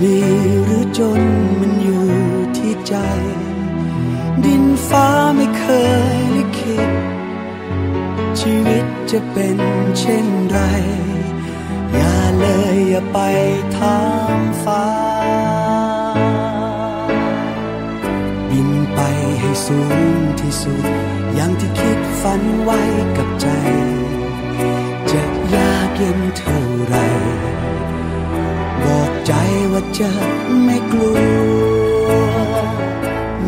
มีหรือจนมันอยู่ที่ใจ ดินฟ้าไม่เคยลิขิตชีวิตจะเป็นเช่นไร อย่าเลยอย่าไปถามฟ้า บินไปให้สูงที่สุด อย่างที่คิดฝันไว้กับใจ จะยากเย็นเท่า จะไม่กลัว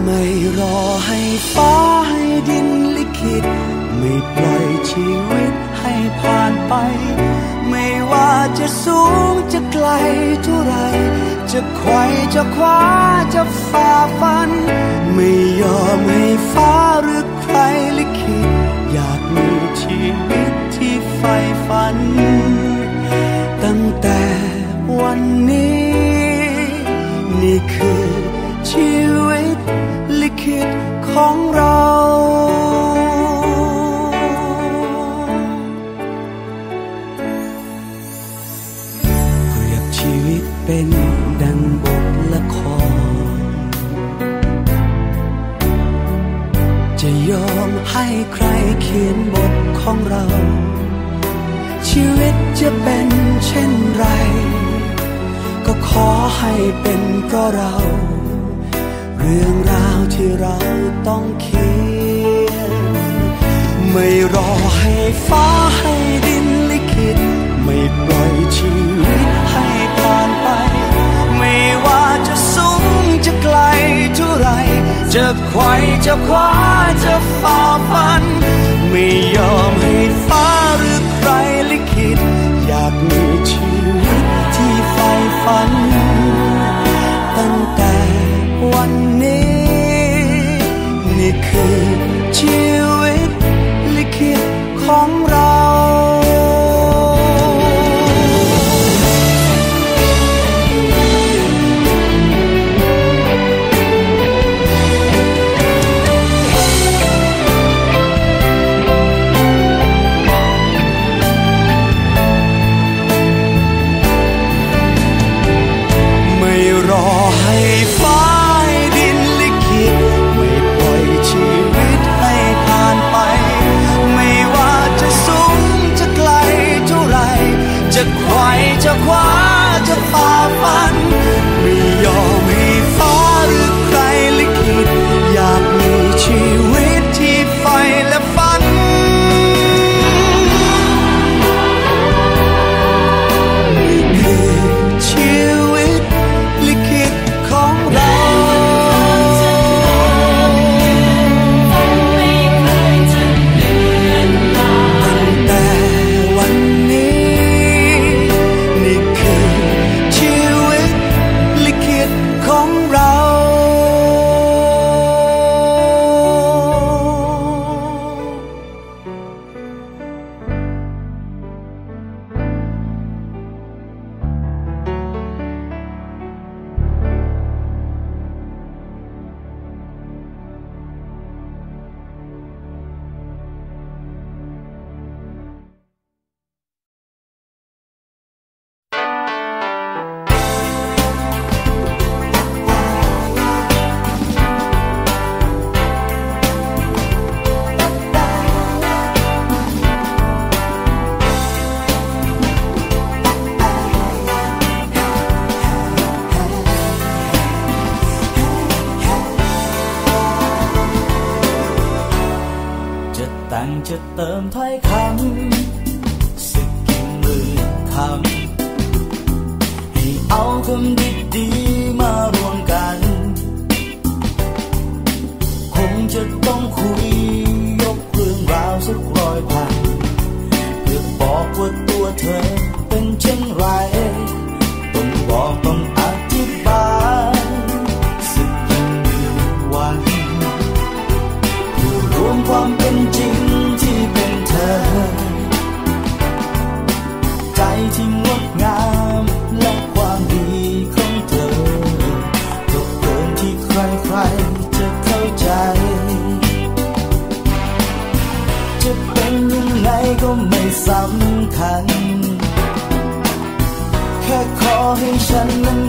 ไม่รอให้ฟ้าให้ดินลิขิต ไม่ปล่อยชีวิตให้ผ่านไป ไม่ว่าจะสูงจะไกลเท่าไร จะไขว่จะคว้าจะฝ่าฟัน ไม่ยอมให้ฟ้าหรือใครลิขิต อยากมีชีวิตที่ใฝ่ฝัน ตั้งแต่วันนี้ นี่คือ ชีวิต ลิขิตของเราเปรียบชีวิตเป็นดังบทละคร จะยอมให้ใครเขียนบทของเรา ชีวิตจะเป็นเช่นไร ก็ขอให้เป็นเพราะเรา เรื่องราวที่เราต้องเขียน ไม่รอให้ฟ้าให้ดินลิขิต ไม่ปล่อยชีวิตให้ผ่านไป ไม่ว่าจะสูงจะไกลเท่าไร จะไขว่จะคว้าจะฝ่าฟัน ไม่ยอมให้ฟ้าหรือใครลิขิต อยากมีชีวิต ฝัน ตั้งแต่วันนี้ นี่คือ เติมถ้อยคำสักกี่หมื่นคำให้เอาคำดี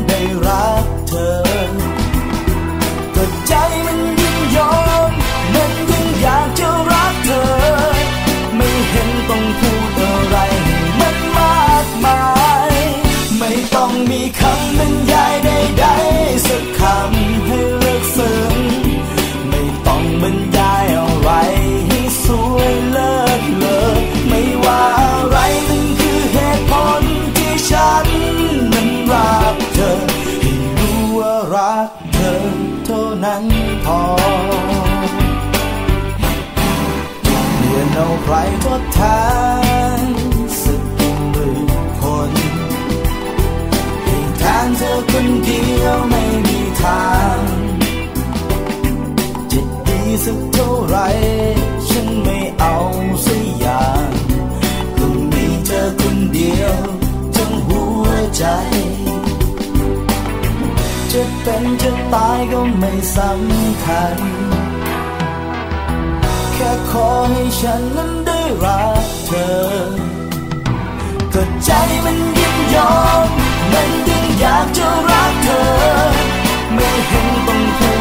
ได้รักเธอ กเธอเท่านั้นพอเรียนเอาใครทดแทนสักหนึ่งคนให้ยงแทนเธอคนเดียวไม่มีทาง จะตายก็ไม่สำคัญ แค่ขอให้ฉันนั้นได้รักเธอ ก็ใจมันยินยอม มันดึงอยากจะรักเธอ ไม่เห็นต้องเธอ